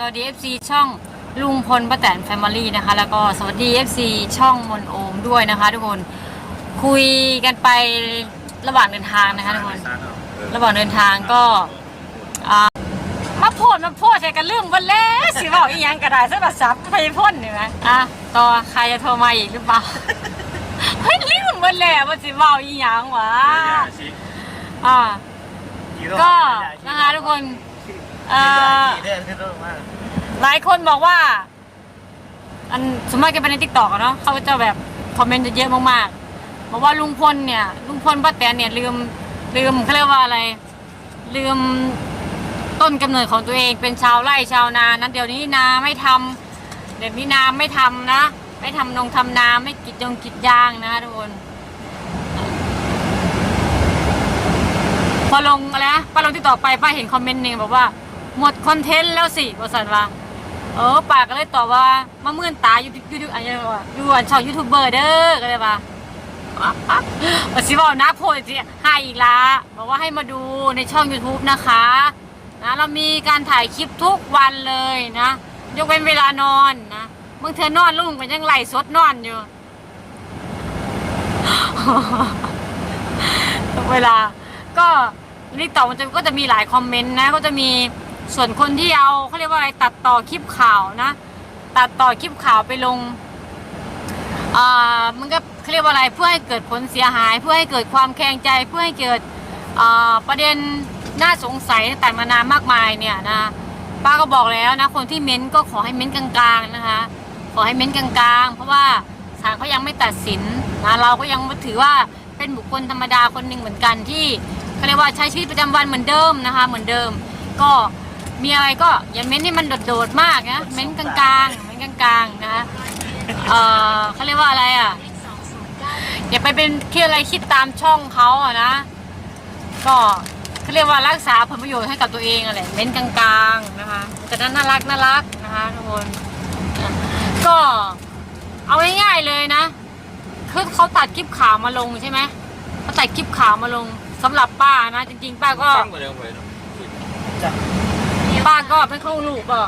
สวัสดี FC ช่องลุงพลป้าแตนแฟมิลี่นะคะ แล้วก็สวัสดี FC ช่องมนโอมด้วยนะคะ ทุกคนคุยกันไประหว่างเดินทางนะคะทุกคนระหว่างเดินทางก็อ่ามาโพดมาโพดใส่กันลืมวันแล้วสิบอกอีหยังกระดาษสำหรับซับไปพ่นเห็นไหมอะต่อใครจะโทรมาอีกหรือเปล่าเฮ้ยลืมวันแล้วว่าสิบอกอีหยังวะอ่าก็นะคะทุกคน เอ่อหลายคนบอกว่า อันสมมติกันไปในทิกตอกเนาะเขาก็จะแบบคอมเมนต์จะเยอะมากๆบอกว่าลุงพลเนี่ย ลุงพลป้าแตนเนี่ยลืมลืมเขาเรียกว่าอะไร ลืมต้นกำเนิดของตัวเองเป็นชาวไร่ชาวนานั้นเดี๋ยวนี้นาไม่ทำเดี๋ยวนี้นาไม่ทำนะ ไม่ทำนงทำนาไม่กรีดยงกรีดยางนะคะทุกคน พอลงอะไรนะป้าลงที่ต่อไปป้าเห็นคอมเมนต์หนึ่งบอกว่า หมดคอนเทนต์แล้วสิบริษัทว่าเออปากก็เลยตอบว่ามาเมื่อนตาอยู่ยูทูบอะไรวะอยู่อันช่องยูทูบเบอร์เด้อก็เลยว่าว่าสิบอกนะโพสต์สิให้อีกละบอกว่าให้มาดูในช่อง YouTube นะคะนะเรามีการถ่ายคลิปทุกวันเลยนะ ยกเว้นเวลานอนนะบางเธอนอนลุงมันยังไหลสดนอนอยู่เวลา ก็นี่ต่อมันจะก็จะมีหลายคอมเมนต์นะ ก็จะมี ส่วนคนที่เอาเขาเรียกว่าอะไรตัดต่อคลิปข่าวนะ ตัดต่อคลิปข่าวไปลงอ่ามันก็เขาเรียกว่าอะไรเพื่อให้เกิดผลเสียหาย เพื่อให้เกิดความแคลงใจ เพื่อให้เกิดประเด็นน่าสงสัยต่างๆนานามากมายเนี่ยนะป้าก็บอกแล้วนะคนที่เม้นก็ขอให้เม้นกลางๆนะคะ ขอให้เม้นกลางๆ เพราะว่าศาลเขายังไม่ตัดสินนะเราก็ยังถือว่าเป็นบุคคลธรรมดาคนหนึ่งเหมือนกันที่เขาเรียกว่าใช้ชีวิตประจำวันเหมือนเดิมนะคะ เหมือนเดิม ก็ มีอะไรก็อย่าเม้นให้มันโดดๆมากนะเม้นกลางๆเม้นกลางๆนะคะเออเขาเรียกว่าอะไรอะอย่าไปเป็นคิดอะไรคิดตามช่องเขาอะนะ ก็เขาเรียกว่ารักษาผลประโยชน์ให้กับตัวเองอะไรเม้นกลางๆนะคะแต่นั้นน่ารักน่ารักนะคะทุกคนก็เอาง่ายๆเลยนะคือเขาตัดคลิปข่าวมาลงใช่ไหมเขาตัดคลิปข่าวมาลงสำหรับป้านะ จริงๆ ป้าก็ ป้าก็ไม่เข้าลูกก็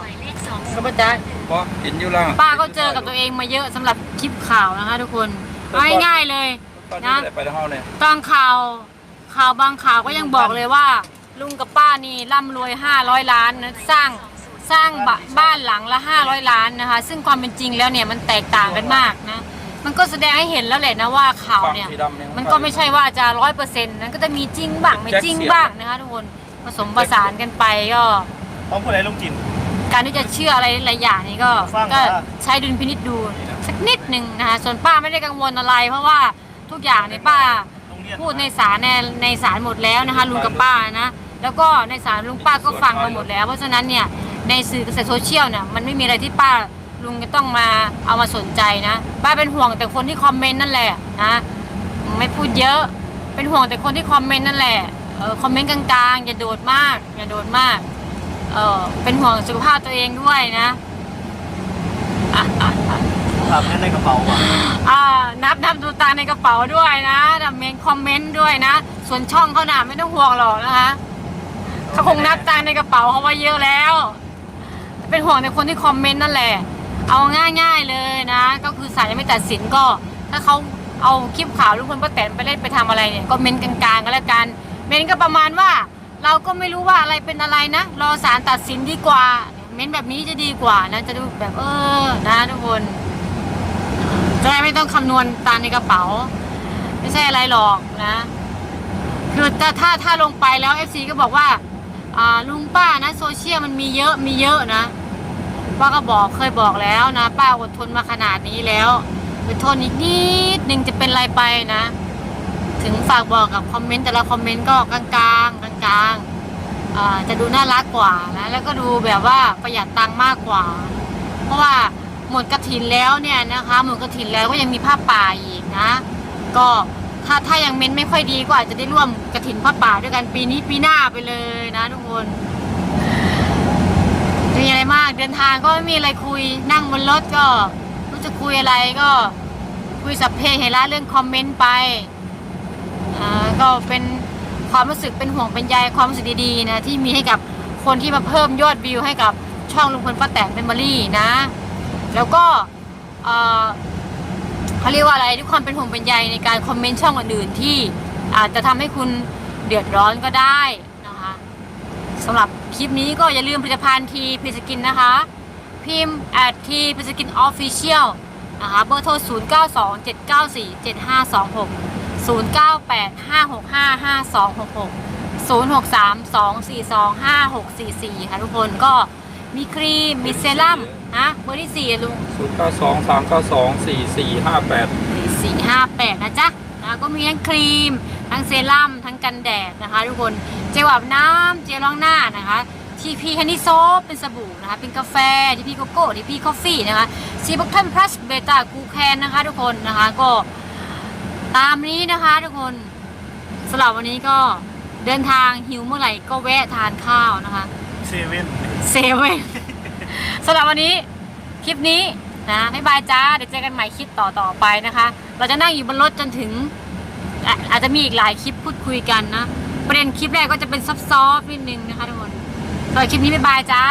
ก็ไม่ได้เพราะเห็นอยู่ล่างป้าก็เจอกับตัวเองมาเยอะสำหรับคลิปข่าวนะคะ ทุกคนเอาง่ายๆเลย ตอนนี้ไม่ได้ไปในห้องเลยบางข่าวข่าวบางข่าวก็ยังบอกเลยว่า ลุงกับป้านี่ร่ำรวย 500 ล้านนะสร้างสร้างบบ้านหลังละ 500 ล้านนะคะ ซึ่งความเป็นจริงแล้วเนี่ยมันแตกต่างกันมากนะ มันก็แสดงให้เห็นแล้วแหละนะว่าข่าวเนี่ยสีดำเนี่ยมันก็ไม่ใช่ว่าจะร้อยเปอร์เซ็นต์นั้นก็จะมีจริงบ้างไม่จริงบ้างนะคะทุกคนผสมผสานกันไปก็ ต้องพูดอะไรลุงจิน การที่จะเชื่ออะไรหลายอย่างนี่ก็ฟังก็นะใช้ดุลพินิจดูสักนิดหนึ่งนะคะส่วนป้าไม่ได้กังวลอะไร เพราะว่าทุกอย่างเนี่ยป้า โรงเรียนพูดในศาลในในศาลหมดแล้วนะคะลุงกับป้านะ แล้วก็ในศาลลุงป้าก็ฟังมาหมดแล้ว เพราะฉะนั้นเนี่ยในสื่อเกษตรโซเชียลเนี่ยมันไม่มีอะไรที่ป้าลุงจะต้องมาเอามาสนใจนะ ป้าเป็นห่วงแต่คนที่คอมเมนต์นั่นแหละนะไม่พูดเยอะเป็นห่วงแต่คนที่คอมเมนต์นั่นแหละเออคอมเมนต์กลางๆอย่าโดดมากอย่าโดดมาก เออเป็นห่วงสุขภาพตัวเองด้วยนะอะอะอะถามเงินในกระเป๋าว่ะอ่านับนับดูตังค์ในกระเป๋าด้วยนะดับเมนคอมเมนต์ด้วยนะ ส่วนช่องเขาหนาไม่ต้องห่วงหรอกนะคะเขาคงนับตังค์ในกระเป๋าเขาไว้เยอะแล้ว เป็นห่วงในคนที่คอมเมนต์นั่นแหละ เอาง่ายๆเลยนะ ก็คือศาลยังไม่ตัดสินก็ ถ้าเขาเอาคลิปข่าวลูกคนป้าแตนไปเล่นไปทำอะไรเนี่ยก็เมนต์กลางๆก็แล้วกัน เมนต์ก็ประมาณว่า เราก็ไม่รู้ว่าอะไรเป็นอะไรนะรอศาลตัดสินดีกว่า เม้นแบบนี้จะดีกว่านะจะดูแบบเออนะทุกคนจะได้ไม่ต้องคำนวณตังค์ในกระเป๋า ไม่ใช่อะไรหรอกนะ คือถ้าถ้าถ้าลงไปแล้ว FC ก็บอกว่าอ่าลุงป้านะโซเชียลมันมีเยอะมีเยอะนะป้าก็บอกเคยบอกแล้วนะ ป้าอดทนมาขนาดนี้แล้วอดทนอีกนิดนึงจะเป็นไรไปนะ ถึงฝากบอกกับคอมเมนต์แต่ละคอมเมนต์ก็กลางๆกลางๆจะดูน่ารักกว่านะแล้วก็ดูแบบว่าประหยัดตังค์มากกว่า เพราะว่าหมดกระถินแล้วเนี่ยนะคะหมดกระถินแล้วก็ยังมีผ้าป่าอีกนะ ก็ถ้าถ้ายังเม้นไม่ค่อยดีก็อาจจะได้ร่วมกระถินผ้าป่าด้วยกันปีนี้ปีหน้าไปเลยนะทุกคนมีอะไรมากเดินทางก็ไม่มีอะไรคุยนั่งบนรถก็รู้จะคุยอะไรก็คุยสัพเพเหระเรื่องคอมเมนต์ไป อ่าก็เป็นความรู้สึกเป็นห่วงเป็นใยความรู้สึกดีๆนะที่มีให้กับคนที่มาเพิ่มยอดวิวให้กับช่องลุงพลป้าแตนเป็นมอรี่นะ แล้วก็เอ่อเขาเรียกว่าอะไรด้วยความเป็นห่วงเป็นใยในการคอมเมนต์ช่องอื่นๆที่อาจจะทำให้คุณเดือดร้อนก็ได้นะคะสำหรับคลิปนี้ก็อย่าลืมผลิตภัณฑ์ทีพิสกินนะคะ พิมพ์ at ทีพิสกินออฟฟิเชียลนะคะเบอร์โทร 0927947526 9 2 7 9 4 7 5 2 6 0 9 8 5 6 5 5 2 6 6 0 6 3 2 4 2 5 6 4 4 ค่ะทุกคนก็มีครีม มีเซรั่มนะเบอร์ที่4ลุงศูนย์เก้าสองสามเก้าสองสี่สี่ห้าแปดสี่ห้าแปดนะจ๊ะนะก็มีทั้งครีม ทั้งเซรั่ม ทั้งกันแดดนะคะ ทุกคนเจลอาบน้ำเจลล้างหน้านะคะ ทีพีฮันนี่โซฟเป็นสบู่นะคะ เป็นกาแฟ ทีพีโกโก้ ทีพีคอฟฟี่นะคะซีบักทันพลัสเบต้ากูแคนนะคะ ทุกคนนะคะก็ ตามนี้นะคะทุกคนสำหรับวันนี้ก็เดินทางหิวเมื่อไหร่ก็แวะทานข้าวนะคะเซเว่นเซเว่นสำหรับวันนี้คลิปนี้นะบ๊ายบายจ้าเดี๋ยวเจอกันใหม่คลิปต่อต่อไปนะคะ เราจะนั่งอยู่บนรถจนถึงอะอาจจะมีอีกหลายคลิปพูดคุยกันนะประเด็นคลิปแรกก็จะเป็นซอฟต์ๆนิดนึงนะคะทุกคนสำหรับคลิปนี้บ๊ายบายจ้า